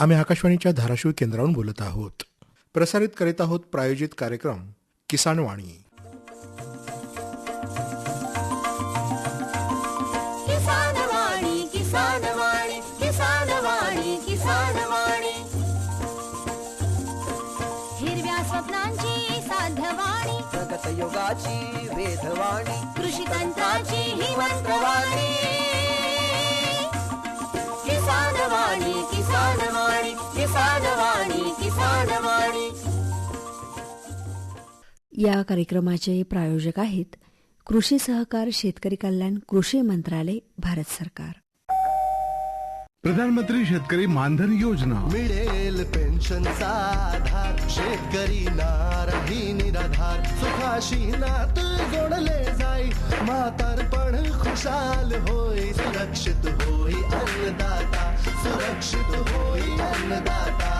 आम्ही आकाशवाणीच्या धाराशिव केंद्रावरून बोलत आहोत. प्रसारित करीत आहोत प्रायोजित कार्यक्रम किसानवाणी किसानवाणी किसानवाणी किसानवाणी किसानवाणी हिरव्या स्वप्नांची साध्यवाणी प्रगत योगाची वेधवाणी. कृषी तंत्राची ही मंत्रवाणी. या कार्यक्रमाचे प्रायोजक आहेत कृषी सहकार शेतकरी कल्याण कृषी मंत्रालय भारत सरकार. प्रधानमंत्री शेतकरी मानधन योजना. मिळेल पेन्शनचा आधार शेतकरी नारही निराधार. सुखाशी नात जोडले जाई म्हातारपण खुशाल होई सुरक्षित होई अन्नदाता सुरक्षित होई अन्नदाता।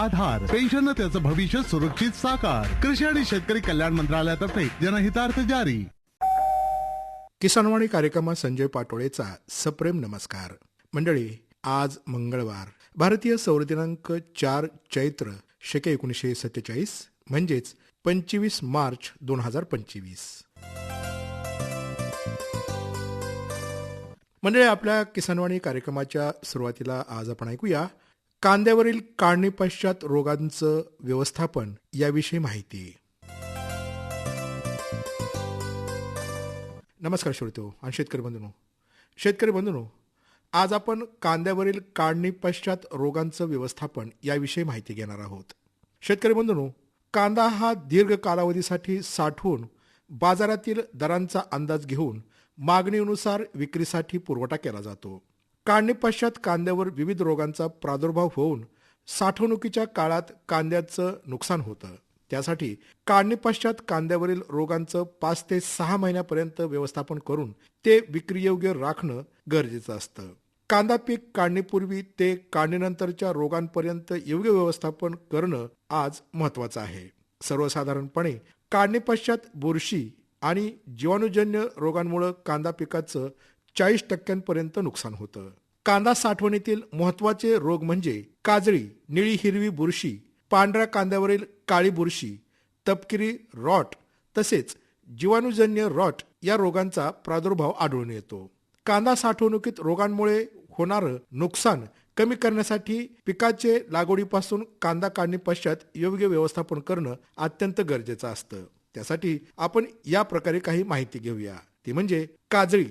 आधार पेन्शन त्याचं भविष्य सुरक्षित साकार. कृषी आणि शेतकरी कल्याण मंत्रालयातर्फे जनहितार्थ जारी. किसानवाणी कार्यक्रमात संजय पाटोळेचा सप्रेम नमस्कार. मंडळी आज मंगळवार. भारतीय सौर दिनांक चार चैत्र शके एकोणीसशे सत्तेचाळीस म्हणजेच पंचवीस मार्च दोन हजार पंचवीस. मंडळी आपल्या किसानवाणी कार्यक्रमाच्या सुरुवातीला आज आपण ऐकूया कांद्यावरील काढणीपश्चात रोगांचं व्यवस्थापन याविषयी माहिती. नमस्कार श्रोतो आणि शेतकरी बंधूंनो. शेतकरी बंधूनो आज आपण कांद्यावरील काढणी पश्चात रोगांचं व्यवस्थापन याविषयी माहिती घेणार आहोत. शेतकरी बंधूनो कांदा हा दीर्घ कालावधीसाठी साठवून बाजारातील दरांचा अंदाज घेऊन मागणीनुसार विक्रीसाठी पुरवठा केला जातो. काढणीपश्चात कांद्यावर विविध रोगांचा प्रादुर्भाव होऊन साठवणुकीच्या काळात कांद्याचं नुकसान होतं. त्यासाठी काढणीपश्चात कांद्यावरील रोगांचं पाच ते सहा महिन्यापर्यंत व्यवस्थापन करून ते विक्रीयोग्य राखणं गरजेचं असतं. कांदा पीक काढणीपूर्वी ते काढणीनंतरच्या रोगांपर्यंत योग्य व्यवस्थापन करणं आज महत्वाचं आहे. सर्वसाधारणपणे काढणीपश्चात बुरशी आणि जीवाणूजन्य रोगांमुळे कांदा पिकाचं चाळीस टक्क्यांपर्यंत नुकसान होतं. कांदा साठवणीतील महत्त्वाचे रोग म्हणजे काजळी निळी हिरवी बुरशी पांढऱ्या कांद्यावरील काळी बुरशी तपकिरी रॉट तसेच जीवाणूजन्य रॉट या रोगांचा प्रादुर्भाव आढळून येतो. कांदा साठवणुकीत रोगांमुळे होणारं नुकसान कमी करण्यासाठी पिकाचे लागवडीपासून कांदा काढणी पश्चात योग्य व्यवस्थापन करणं अत्यंत गरजेचं असतं. त्यासाठी आपण या प्रकारे काही माहिती घेऊया. ती म्हणजे काजळी.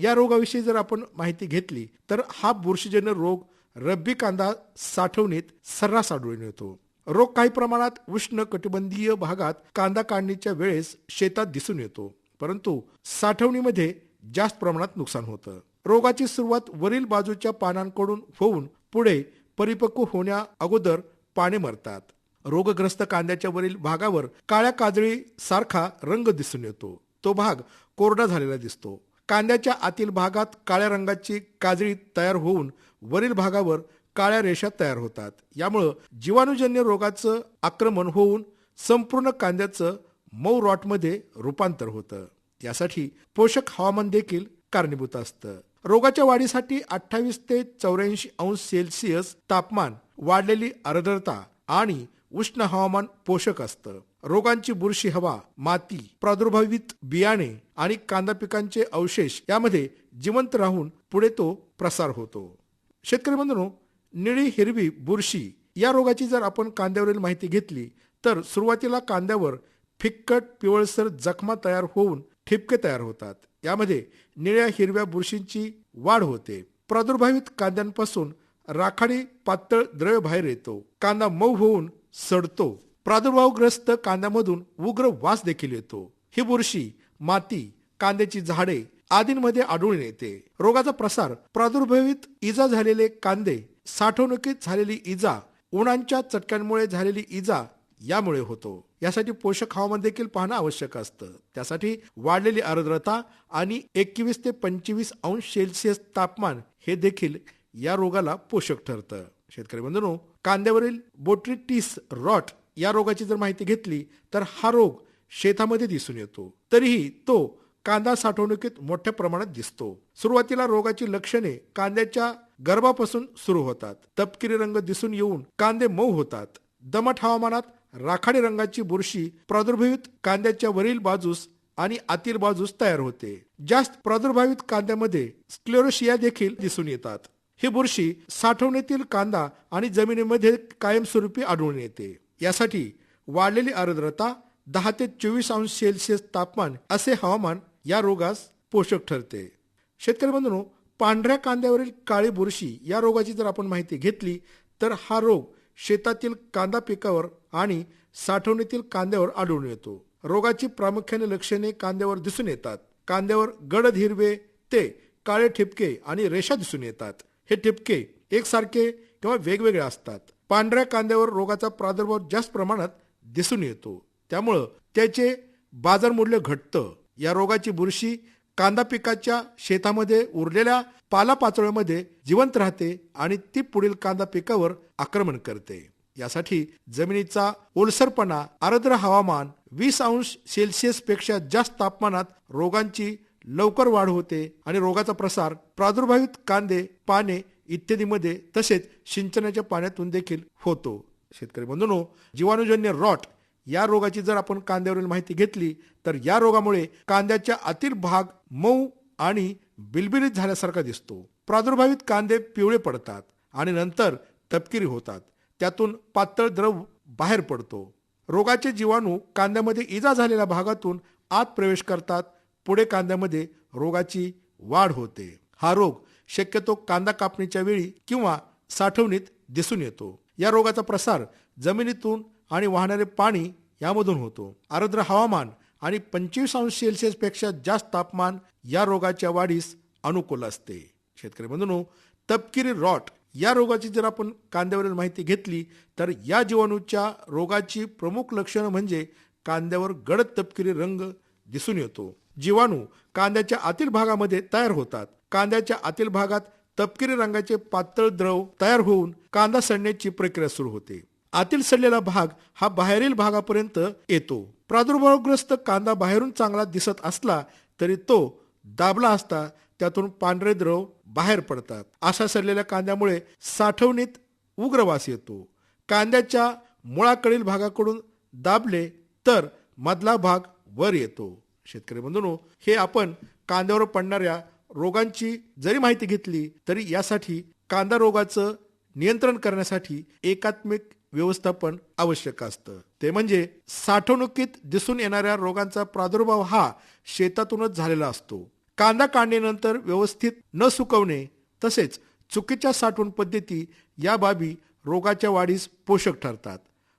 या रोगाविषयी जर आपण माहिती घेतली तर हा बुरशीजन्य रोग रब्बी कांदा साठवणीत सर्रास आढळून येतो. रोग काही प्रमाणात उष्ण कटिबंधीय भागात कांदा काढणीच्या वेळेस शेतात दिसून येतो परंतु साठवणीमध्ये जास्त प्रमाणात नुकसान होतं. रोगाची सुरुवात वरील बाजूच्या पानांकडून होऊन पुढे परिपक्व होण्या अगोदर पाने मरतात. रोगग्रस्त कांद्याच्या वरील भागावर काळ्या काजळी सारखा रंग दिसून येतो. तो भाग कोरडा झालेला दिसतो. कांद्याच्या आतील भागात काळ्या रंगाची काजळी तयार होऊन वरील भागावर काळ्या रेषा तयार होतात. यामुळं जीवाणूजन्य रोगाचं आक्रमण होऊन संपूर्ण कांद्याचं मऊ रॉटमध्ये रूपांतर होतं. यासाठी पोषक हवामान देखील कारणीभूत असतं. रोगाच्या वाढीसाठी अठ्ठावीस ते चौऱ्याऐंशी अंश सेल्सिअस तापमान वाढलेली आर्द्रता आणि उष्ण हवामान पोषक असतं. रोगांची बुरशी हवा माती प्रादुर्भावित बियाणे आणि कांदा पिकांचे अवशेष यामध्ये जिवंत राहून पुढे तो प्रसार होतो. शेतकरी बंधनो निळी हिरवी बुरशी या रोगाची जर आपण कांद्यावरील माहिती घेतली तर सुरुवातीला कांद्यावर फिक्कट पिवळसर जखमा तयार होऊन ठिपके तयार होतात. यामध्ये निळ्या हिरव्या बुरशींची वाढ होते. प्रादुर्भावित कांद्यांपासून राखाडी पातळ द्रव बाहेर येतो. कांदा मऊ होऊन सडतो. प्रादुर्भावग्रस्त कांद्यामधून उग्र वास देखील येतो. ही बुरशी माती कांद्याची झाडे आदींमध्ये आढळून येते. रोगाचा प्रसार प्रादुर्भावित इजा झालेले कांदे साठवणुकीत झालेली इजा उन्हांच्या चटक्यांमुळे झालेली इजा यामुळे होतो. यासाठी पोषक हवामान देखील पाहणं आवश्यक असतं. त्यासाठी वाढलेली आर्द्रता आणि एकवीस ते पंचवीस अंश सेल्सिअस तापमान हे देखील या रोगाला पोषक ठरतं. शेतकरी बंधूंनो कांद्यावरील बोट्रिटिस रॉट या रोगाची जर माहिती घेतली तर हा रोग शेतामध्ये दिसून येतो. तरीही तो कांदा साठवणुकीत मोठ्या प्रमाणात दिसतो. सुरुवातीला रोगाची लक्षणे कांद्याच्या गर्भापासून सुरू होतात. तपकिरी रंग दिसून येऊन कांदे मऊ होतात. दमट हवामानात राखाडी रंगाची बुरशी प्रादुर्भावित कांद्याच्या वरील बाजूस आणि आतील बाजूस तयार होते. जास्त प्रादुर्भावित कांद्यामध्ये स्क्लेरोशिया देखील दिसून येतात. ही बुरशी साठवणीतील कांदा आणि जमिनीमध्ये कायमस्वरूपी आढळून येते. यासाठी वाढलेली आर्द्रता दहा ते चोवीस अंश सेल्सिअस तापमान असे हवामान या रोगास पोषक ठरते. शेतकरी बंधूंनो पांढऱ्या कांद्यावरील काळी बुरशी या रोगाची जर आपण माहिती घेतली तर हा रोग शेतातील कांदा पिकावर आणि साठवणीतील कांद्यावर आढळून येतो. रोगाची प्रामुख्याने लक्षणे कांद्यावर दिसून येतात. कांद्यावर गडद हिरवे ते काळे ठिपके आणि रेषा दिसून येतात. हे ठिपके एकसारखे किंवा वेगवेगळे असतात. पांढऱ्या कांद्यावर रोगाचा प्रादुर्भाव जास्त प्रमाणात दिसून येतो. त्यामुळं त्याचे बाजार मूल्य घटतं. या रोगाची बुरशी कांदा पिकाच्या शेतामध्ये उरलेल्या पालापाचोळ्यामध्ये जिवंत राहते आणि ती पुढील कांदा पिकावर आक्रमण करते. यासाठी जमिनीचा ओलसरपणा आर्द्र हवामान वीस अंश सेल्सिअसपेक्षा जास्त तापमानात रोगांची लवकर वाढ होते आणि रोगाचा प्रसार प्रादुर्भावित कांदे पाने इत्यादीमध्ये तसेच सिंचनाच्या पाण्यातून देखील होतो. शेतकरी बंधूनो जीवाणूजन्य रॉट या रोगाची जर आपण कांद्यावरील माहिती घेतली तर या रोगामुळे कांद्याच्या आतील भाग मऊ आणि बिलबिलीत झाल्यासारखा दिसतो. प्रादुर्भावित कांदे पिवळे पडतात आणि नंतर तपकिरी होतात. त्यातून पातळ द्रव बाहेर पडतो. रोगाचे जीवाणू कांद्यामध्ये इजा झालेल्या भागातून आत प्रवेश करतात पुढे कांद्यामध्ये रोगाची वाढ होते. हा रोग शक्यतो कांदा कापणीच्या वेळी किंवा साठवणीत दिसून येतो. या रोगाचा प्रसार जमिनीतून आणि वाहणारे पाणी यामधून होतो. आर्द्र हवामान आणि पंचवीस अंश सेल्सिअसपेक्षा जास्त तापमान या रोगाच्या वाढीस अनुकूल असते. शेतकरी बंधूंनो तपकिरी रॉट या रोगाची जर आपण कांद्यावरील माहिती घेतली तर या जीवाणूच्या रोगाची प्रमुख लक्षणं म्हणजे कांद्यावर गडद तपकिरी रंग दिसून येतो. जीवाणू कांद्याच्या आतील भागामध्ये तयार होतात. कांद्याच्या आतील भागात तपकिरी रंगाचे पातळ द्रव तयार होऊन कांदा सडण्याची प्रक्रिया सुरू होते. आतील सडलेला भाग हा बाहेरील भागापर्यंत येतो. प्रादुर्भावग्रस्त कांदा बाहेरून चांगला दिसत असला तरी तो दाबला असता त्यातून पांढरे द्रव बाहेर पडतात. अशा सडलेल्या कांद्यामुळे साठवणीत उग्रवास येतो. कांद्याच्या मुळाकडील भागाकडून दाबले तर मधला भाग वर येतो. शेतकरी बंधूनो हे आपण कांद्यावर पडणाऱ्या रोगांची जरी माहिती घेतली तरी यासाठी कांदा रोगाचं नियंत्रण करण्यासाठी एकात्मिक व्यवस्थापन आवश्यक असतं. ते म्हणजे साठवणुकीत दिसून येणाऱ्या रोगांचा प्रादुर्भाव हा शेतातूनच झालेला असतो. कांदा काढणीनंतर व्यवस्थित न सुकवणे तसेच चुकीच्या साठवण पद्धती या बाबी रोगाच्या वाढीस पोषक ठरतात.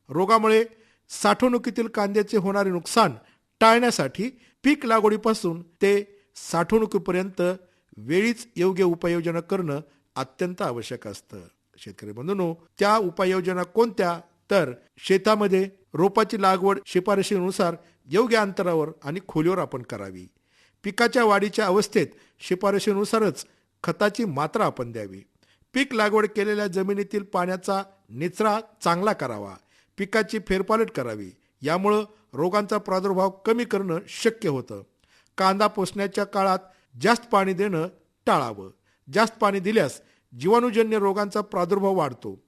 रोगामुळे साठवणुकीतील कांद्याचे होणारे नुकसान टाळण्यासाठी पीक लागवडीपासून ते साठवणुकीपर्यंत वेळीच योग्य उपाययोजना करणं अत्यंत आवश्यक असतं. शेतकरी बंधूंनो त्या उपाययोजना कोणत्या? तर शेतामध्ये रोपाची लागवड शिफारशीनुसार योग्य अंतरावर आणि खोलीवर आपण करावी. पिकाच्या वाढीच्या अवस्थेत शिफारशीनुसारच खताची मात्रा आपण द्यावी. पीक लागवड केलेल्या जमिनीतील पाण्याचा निचरा चांगला करावा. पिकाची फेरपालट करावी. यामुळं रोगांचा प्रादुर्भाव कमी करणं शक्य होतं. कांदा पोसण्याच्या काळात जास्त पाणी देणं टाळावं. जास्त पाणी दिल्यास जीवाणूजन्य रोगांचा प्रादुर्भाव वाढतो.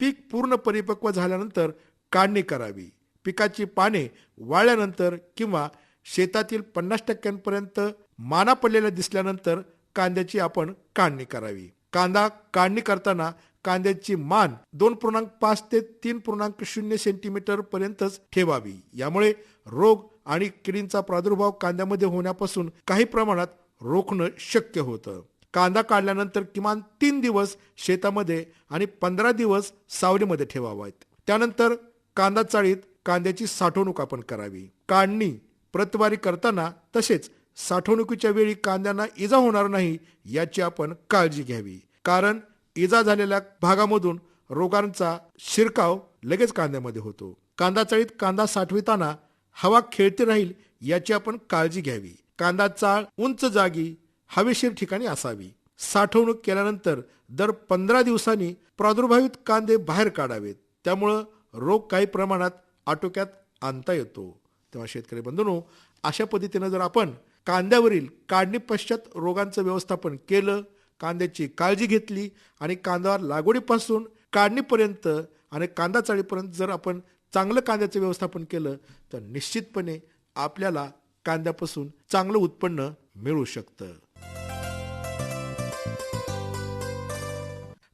पीक पूर्ण परिपक्व झाल्यानंतर काढणी करावी. पिकाची पाने वाळल्यानंतर किंवा शेतातील पन्नास टक्क्यांपर्यंत माना पडलेल्या दिसल्यानंतर कांद्याची आपण काढणी करावी. कांदा काढणी करताना कांद्याची मान दोन पूर्णांक पाच ते तीन पूर्णांक शून्य सेंटीमीटर पर्यंतच ठेवावी. यामुळे रोग आणि किडींचा प्रादुर्भाव कांद्यामध्ये होण्यापासून काही प्रमाणात रोखणं शक्य होतं. कांदा काढल्यानंतर किमान तीन दिवस शेतामध्ये आणि पंधरा दिवस सावलीमध्ये ठेवावायत त्यानंतर कांदा चाळीत कांद्याची साठवणूक आपण करावी. काढणी प्रतवारी करताना तसेच साठवणुकीच्या वेळी कांद्यांना इजा होणार नाही याची आपण काळजी घ्यावी. कारण इजा झालेल्या भागामधून रोगांचा शिरकाव लगेच कांद्यामध्ये होतो. कांदा चाळीत कांदा साठविताना हवा खेळती राहील याची आपण काळजी घ्यावी. कांदा चाळ उंच जागी हवेशीर ठिकाणी असावी. साठवणूक केल्यानंतर दर पंधरा दिवसांनी प्रादुर्भावित कांदे बाहेर काढावेत. त्यामुळं रोग काही प्रमाणात आटोक्यात आणता येतो. तेव्हा शेतकरी बंधूंनो अशा पद्धतीनं जर आपण कांद्यावरील काढणी पश्चात रोगांचं व्यवस्थापन केलं कांद्याची काळजी घेतली आणि कांदा लागवडीपासून काढणीपर्यंत आणि कांदा चाळीपर्यंत जर आपण चांगलं कांद्याचं व्यवस्थापन केलं तर निश्चितपणे आपल्याला कांद्यापासून चांगलं उत्पन्न मिळू शकतं.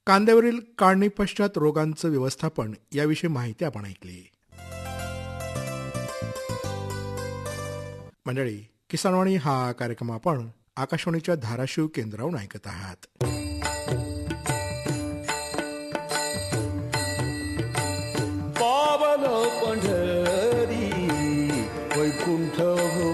कांद्यावरील काढणी पश्चात रोगांचं व्यवस्थापन याविषयी माहिती आपण ऐकली. मंडळी किसानवाणी हा कार्यक्रम आपण आकाशवाणीच्या धाराशिव केंद्रावरून ऐकत आहात पावन पंढरी वैकुंठ भुवन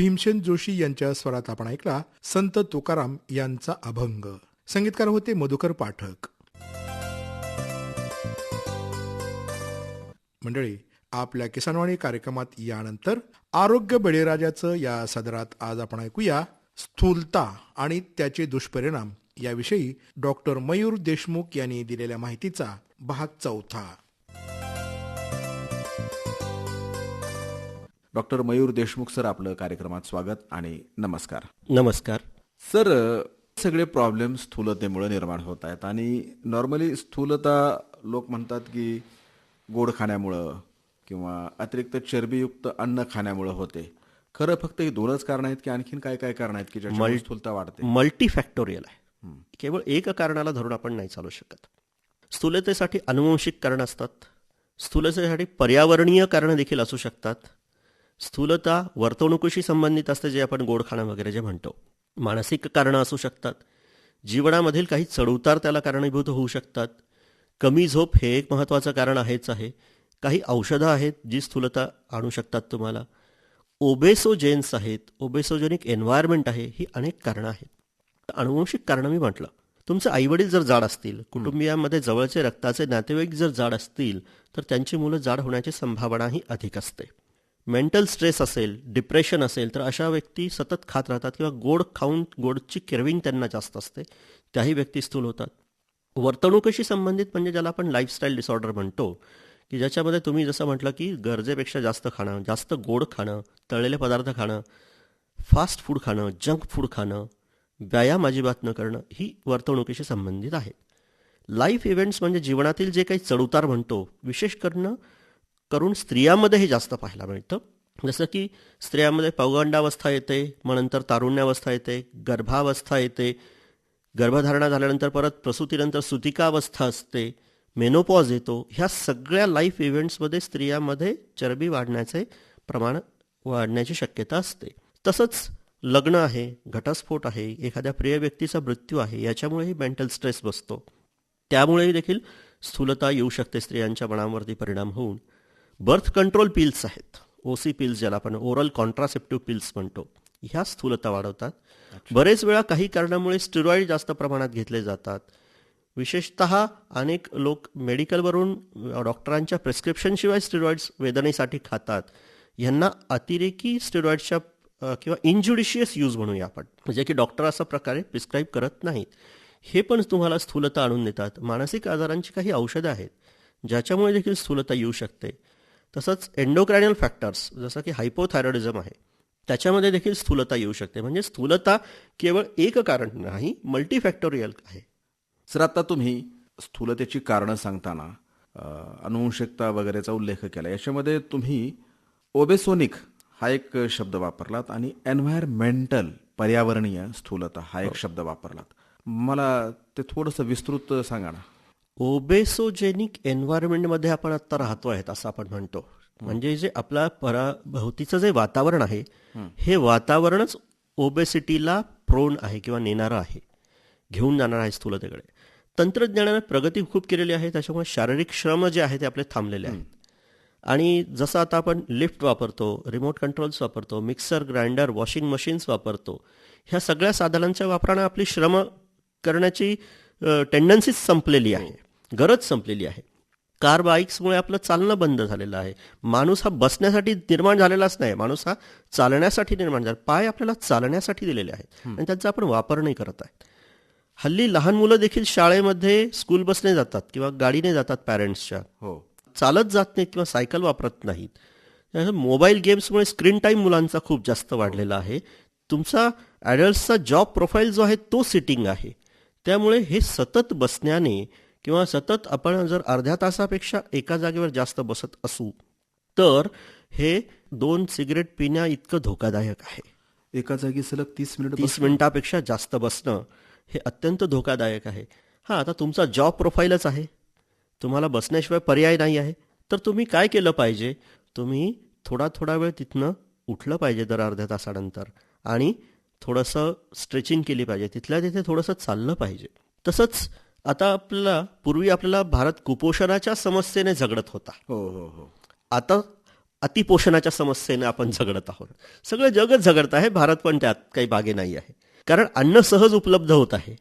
भीमसेन जोशी यांच्या स्वरात आपण ऐकला संत तुकाराम यांचा अभंग. संगीतकार होते मधुकर पाठक. मंडळी आपल्या किसानवाणी कार्यक्रमात यानंतर आरोग्य बळीराजाचं या सदरात आज आपण ऐकूया स्थूलता आणि त्याचे दुष्परिणाम याविषयी डॉक्टर मयूर देशमुख यांनी दिलेल्या माहितीचा भाग चौथा. डॉक्टर मयूर देशमुख सर आपलं कार्यक्रमात स्वागत आणि नमस्कार. नमस्कार. सर सगळे प्रॉब्लेम स्थूलतेमुळे निर्माण होत आहेत आणि नॉर्मली स्थूलता लोक म्हणतात की गोड खाण्यामुळं किंवा अतिरिक्त चरबीयुक्त अन्न खाण्यामुळं होते. खरं फक्त ही दोनच कारण आहेत की आणखीन काय काय कारण आहेत की ज्याच्यामुळे मल्ट- स्थूलता वाढते? मल्टीफॅक्टोरियल आहे. केवळ एक कारणाला धरून आपण नाही चालू शकत. स्थूलतेसाठी अनुवंशिक कारण असतात. स्थूलतेसाठी पर्यावरणीय कारण देखील असू शकतात. स्थूलता वर्तवणुकीशी संबंधित असते जे आपण गोड खाणं वगैरे जे म्हणतो. मानसिक कारणं असू शकतात. जीवनामधील काही चढउतार त्याला कारणीभूत होऊ शकतात. कमी झोप हे एक महत्त्वाचं कारण आहेच आहे. काही औषधं आहेत जी स्थूलता आणू शकतात तुम्हाला. ओबेसोजेन्स आहेत. ओबेसोजेनिक एन्व्हायरमेंट आहे ही अनेक कारणं आहेत. अनुवंशिक कारणं मी म्हटलं. तुमचे आईवडील जर जाड असतील कुटुंबियांमध्ये जवळचे रक्ताचे नातेवाईक जर जाड असतील तर त्यांची मुलं जाड होण्याची संभावनाही अधिक असते. मेंटल स्ट्रेस असेल डिप्रेशन असेल तर अशा व्यक्ती सतत खात राहतात किंवा गोड खाऊन गोडची केरविंग त्यांना जास्त असते. त्याही व्यक्ती स्थूल होतात. वर्तणुकीशी संबंधित म्हणजे ज्याला आपण लाईफस्टाईल डिसऑर्डर म्हणतो की ज्याच्यामध्ये तुम्ही जसं म्हटलं की गरजेपेक्षा जास्त खाणं जास्त गोड खाणं तळलेले पदार्थ खाणं फास्ट फूड खाणं जंक फूड खाणं व्यायाम अजिबात न करणं ही वर्तणुकीशी संबंधित आहे लाईफ इव्हेंट्स म्हणजे जीवनातील जे काही चढउतार म्हणतो विशेष करणं करून स्त्रियांमध्ये हे जास्त पाहायला मिळतं. जसं की स्त्रियांमध्ये पौगंडावस्था येते मग नंतर तारुण्यावस्था येते गर्भावस्था येते. गर्भधारणा झाल्यानंतर परत प्रसूतीनंतर सुतिकावस्था असते मेनोपॉज येतो. ह्या सगळ्या लाईफ इव्हेंट्समध्ये स्त्रियांमध्ये चरबी वाढण्याचे प्रमाण वाढण्याची शक्यता असते. तसंच लग्न आहे घटस्फोट आहे एखाद्या प्रिय व्यक्तीचा मृत्यू आहे याच्यामुळेही मेंटल स्ट्रेस बसतो. त्यामुळेही देखील स्थूलता येऊ शकते स्त्रियांच्या मनावरती परिणाम होऊन. बर्थ कंट्रोल पिल्स आहेत. ओसी पिल्स ज्याला आपण ओरल कॉन्ट्रासेप्टिव्ह पिल्स म्हणतो ह्या स्थूलता वाढवतात. बरेच वेळा काही कारणामुळे स्टिरॉइड जास्त प्रमाणात घेतले जातात. विशेषत अनेक लोक मेडिकलवरून डॉक्टरांच्या प्रिस्क्रिप्शनशिवाय स्टिरॉइड्स वेदनेसाठी खातात. यांना अतिरेकी स्टिरॉइड्सच्या अ, किंवा इनज्युडिशियस यूज म्हणूया आपण. म्हणजे की डॉक्टर असा प्रकारे प्रिस्क्राईब करत नाहीत. हे पण तुम्हाला स्थूलता आणून देतात. मानसिक आजारांची काही औषधं आहेत ज्याच्यामुळे देखील स्थूलता येऊ शकते. तसंच एंडोक्रॅनियल फॅक्टर्स जसं की हायपोथायरॉइडिझम आहे त्याच्यामध्ये देखील स्थूलता येऊ शकते. म्हणजे स्थूलता केवळ एक कारण नाही मल्टीफॅक्टोरियल आहे. सर आता तुम्ही स्थूलतेची कारणं सांगताना अनुवंशिकता वगैरेचा उल्लेख केला. याच्यामध्ये तुम्ही ओबेसोनिक हा एक शब्द वापरलात आणि एन्व्हायरमेंटल पर्यावरणीय स्थूलता हा एक शब्द वापरलात. मला ते थोडंसं विस्तृत सांगा ना. ओबेसोजेनिक एन्व्हायरमेंटमध्ये आपण आता राहतो आहेत असं आपण म्हणतो. म्हणजे जे आपल्या पराभोवतीचं जे वातावरण आहे हे. वातावरणच ओबेसिटीला प्रोन आहे किंवा नेणारं आहे घेऊन जाणार आहे स्थूलतेकडे. तंत्रज्ञानाने प्रगती खूप केलेली आहे त्याच्यामुळे शारीरिक श्रम जे आहे ते आपले थांबलेले आहेत. आणि जसं आता आपण लिफ्ट वापरतो रिमोट कंट्रोल्स वापरतो मिक्सर ग्राइंडर वॉशिंग मशीन्स वापरतो ह्या सगळ्या साधनांच्या वापरानं आपली श्रम करण्याची टेंडन्सीच संपलेली आहे. गरज संपलेली आहे. कार बाईक्समुळे आपलं चालणं बंद झालेलं आहे. माणूस हा बसण्यासाठी निर्माण झालेलाच नाही. माणूस हा चालण्यासाठी निर्माण झाला. पाय आपल्याला चालण्यासाठी दिलेले आहेत. आणि त्यांचा आपण वापर नाही करत आहे. हल्ली लहान मुलं देखील शाळेमध्ये स्कूल बसने जातात किंवा गाडीने जातात पॅरेंट्सच्या हो. चालत जात नाहीत किंवा सायकल वापरत नाहीत. मोबाईल गेम्समुळे स्क्रीन टाईम मुलांचा खूप जास्त वाढलेला आहे. तुमचा ॲडल्ट्सचा जॉब प्रोफाईल जो आहे तो सिटिंग आहे. त्यामुळे हे सतत बसण्याने किंवा सतत आपण जर अर्ध्या तासापेक्षा एका जागेवर जास्त बसत असू तर हे दोन सिगरेट पिण्या इतकं धोकादायक आहे. एका जागी सलग तीस मिनिट तीस मिनिटापेक्षा जास्त बसणं हे अत्यंत धोकादायक आहे. हां आता तुमचा जॉब प्रोफाईलच आहे. तुम्हाला बसण्याशिवाय पर्याय नाही आहे. तर तुम्ही काय केलं पाहिजे? तुम्ही थोडा थोडा वेळ तिथनं उठलं पाहिजे दर अर्ध्या तासानंतर. आणि थोडंसं स्ट्रेचिंग केली पाहिजे. तिथल्या तिथे थोडंसं चाललं पाहिजे. तसंच आता आपल्याला पूर्वी आपल्याला भारत कुपोषणाच्या समस्येने झगडत होता. हो हो हो. आता अतिपोषणाच्या समस्येने आपण झगडत आहोत. सगळं जगच झगडत आहे भारत पण त्यात काही बागे नाही आहे. कारण अन्न सहज उपलब्ध होत आहे.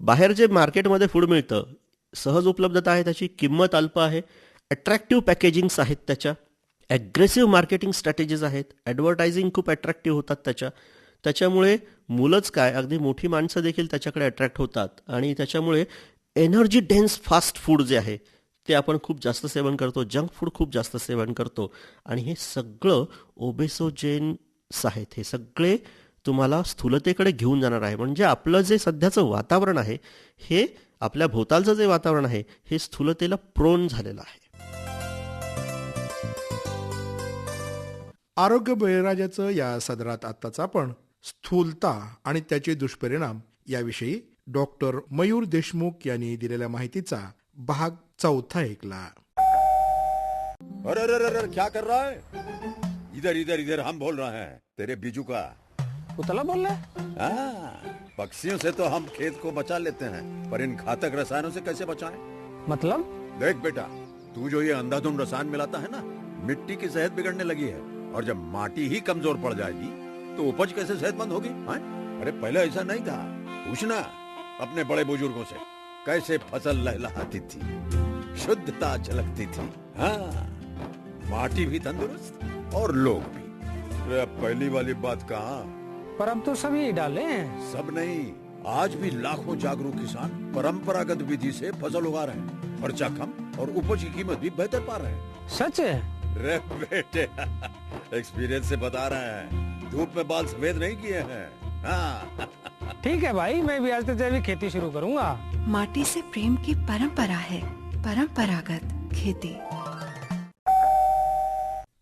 बाहेर जे मार्केटमध्ये फूड मिळतं सहज उपलब्धता आहे त्याची किंमत अल्प आहे. अट्रॅक्टिव्ह पॅकेजिंग्स आहेत त्याच्या. ॲग्रेसिव्ह मार्केटिंग स्ट्रॅटेजीज आहेत. ॲडव्हर्टायझिंग खूप अट्रॅक्टिव्ह होतात त्याच्या. त्याच्यामुळे मुलंच काय? अगदी मोठी माणसं देखील त्याच्याकडे अट्रॅक्ट होतात. आणि त्याच्यामुळे एनर्जी डेन्स फास्ट फूड जे आहे ते आपण खूप जास्त सेवन करतो. जंक फूड खूप जास्त सेवन करतो. आणि हे सगळं ओबेसोजेन्स आहेत. हे सगळे तुम्हाला स्थूलतेकडे घेऊन जाणार आहे. म्हणजे आपलं जे सध्याचं वातावरण आहे हे आपल्या भोवतालचं जे वातावरण आहे हे स्थूलतेला प्रोन झालेलं आहे. आरोग्य बळीराजाचं या सदरात आत्ताच आपण स्थूलता आणि त्याचे दुष्परिणाम याविषयी डॉक्टर मयूर देशमुख यांनी दिलेल्या माहितीचा भाग चौथा ऐकला. अरे अरे अरे अरे, क्या कर रहा है? इधर इधर इधर हम बोल रहे हैं। तेरे बीजू का। उतला बोल रहा है? हाँ, पक्षियों से तो हम खेत को बचा लेते हैं पर इन घातक रसायनों से कैसे बचाएँ? मतलब? देख बेटा तू जो ये अंधाधुंध रसायन मिलाता है ना मिट्टी की सेहत बिगड़ने लगी है और जब माटी ही कमज़ोर पड़ जाएगी तो उपज कैसे सेहतमंद होगी हाँ? अरे पहले ऐसा नहीं था। पूछना अपने बड़े बुज़ुर्गों से कैसे फ़सल लहलहाती थी शुद्धता झलकती थी हाँ? माटी भी तंदुरुस्त और लोग भी। अरे पहली वाली बात कहा? पर अब तो सभी डाले हैं। सब नहीं आज भी लाखों जागरूक किसान परंपरागत विधि से फ़सल उगा रहे हैं। खर्चा कम और उपज की कीमत भी बेहतर पा रहे हैं। सच है? रे बेटे एक्सपीरियंस से बता रहे हैं। धूप में बाल सफेद नहीं किए हैं। हाँ। ठीक है भाई मैं भी आज से जैविक खेती शुरू करूंगा। माटी से प्रेम की परंपरा है परंपरागत खेती।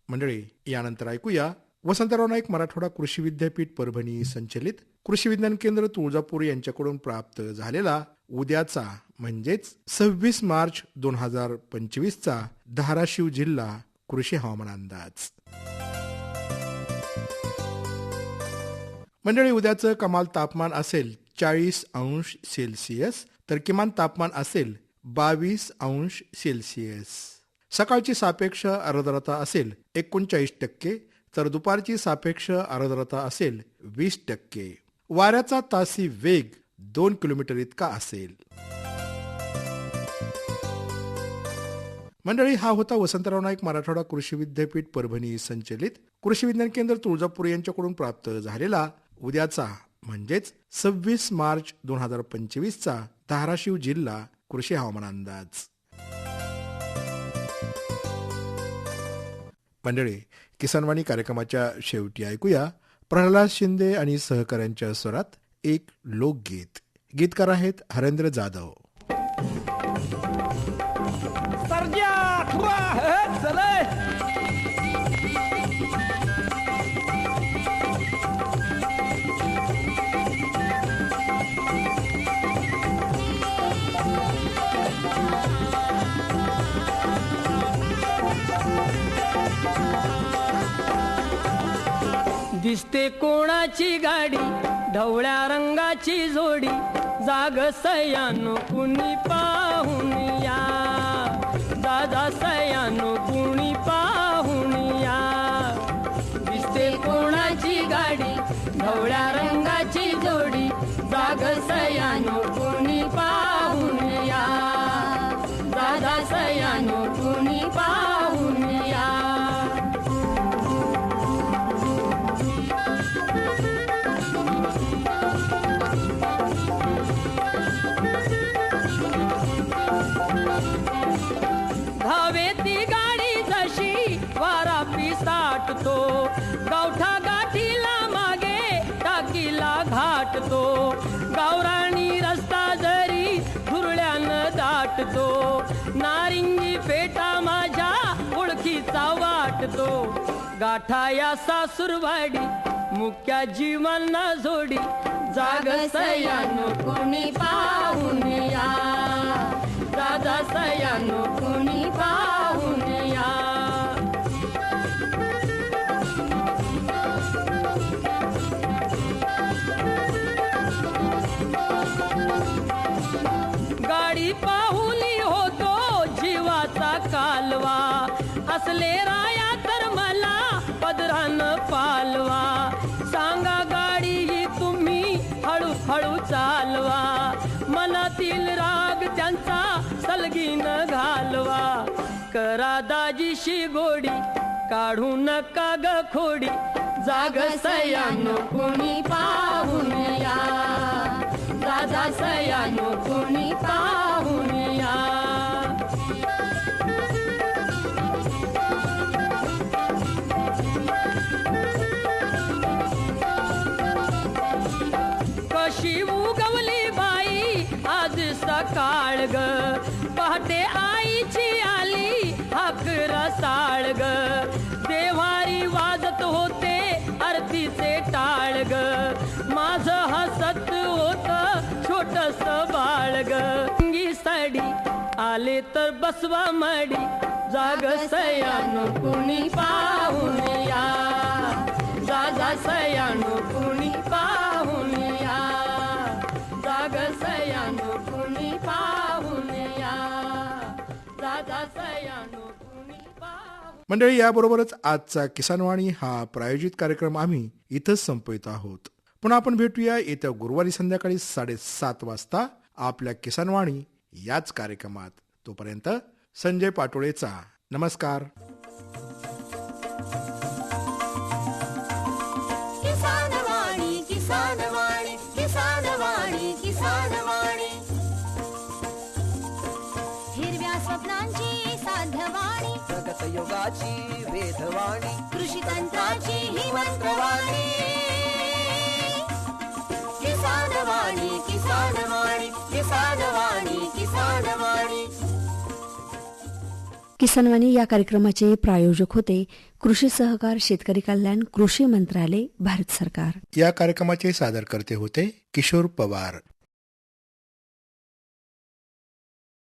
मंडळी यानंतर ऐकूया वसंतराव नाईक मराठवाडा कृषी विद्यापीठ परभणी संचलित कृषी विज्ञान केंद्र तुळजापूर यांच्याकडून प्राप्त झालेला उद्याचा म्हणजेच सव्वीस मार्च दोन हजार पंचवीसचा धाराशिव जिल्हा कृषी हवामान अंदाज. मंडळी उद्याचं कमाल तापमान असेल चाळीस अंश सेल्सिअस तर किमान तापमान असेल बावीस अंश सेल्सिअस. सकाळची सापेक्ष आर्द्रता असेल एकोणचाळीस टक्के तर दुपारची सापेक्ष आर्द्रता असेल वीस टक्के. वाऱ्याचा तासी वेग दोन किलोमीटर इतका असेल. मंडळी हा होता वसंतराव नाईक मराठवाडा कृषी विद्यापीठ परभणी संचलित. कृषी विज्ञान केंद्र तुळजापूर यांच्याकडून प्राप्त झालेला उद्याचा म्हणजेच सव्वीस मार्च दोन हजार पंचवीसचा धाराशिव जिल्हा कृषी हवामान अंदाज. मंडळी किसानवाणी कार्यक्रमाच्या शेवटी ऐकूया प्रल्हाद शिंदे आणि सहकाऱ्यांच्या स्वरात एक लोकगीत. गीतकार आहेत हरेंद्र जाधव. दिसते कोणाची गाडी ढवळ्या रंगाची जोडी जाग सयानो कुणी पा दाटतो नारिंगी फेटा माझ्या ओळखीचा वाटतो गाठा या सासूरवाडी मुख्या जीवांना जोडी. जाग सयानो कोणी पाहून या. दादा सयानो कोणी करा दाजीशी गोडी काढू नका ग खोडी. जाग सयानो कोणी पाहू आले तर बसवा मडी. जाग सयानो कुणी पाहून या. जागा सयानो कुणी पाहून या. जाग सयानो कुणी पाहून या. जागा सयानो मंडळी याबरोबरच आजचा किसानवाणी हा प्रायोजित कार्यक्रम आम्ही इथंच संपवित आहोत. पुन्हा आपण भेटूया येत्या गुरुवारी संध्याकाळी साडेसात वाजता आपल्या किसानवाणी याच कार्यक्रमात तोपर्यंत संजय पाटोळेचा नमस्कार. योगाची वेधवाणी. कृषी तंत्राची ही मंत्रवाणी. किसनवाणी या कार्यक्रमाचे प्रायोजक होते कृषी सहकार शेतकरी कल्याण कृषी मंत्रालय भारत सरकार. या कार्यक्रमाचे सादरकर्ते होते किशोर पवार.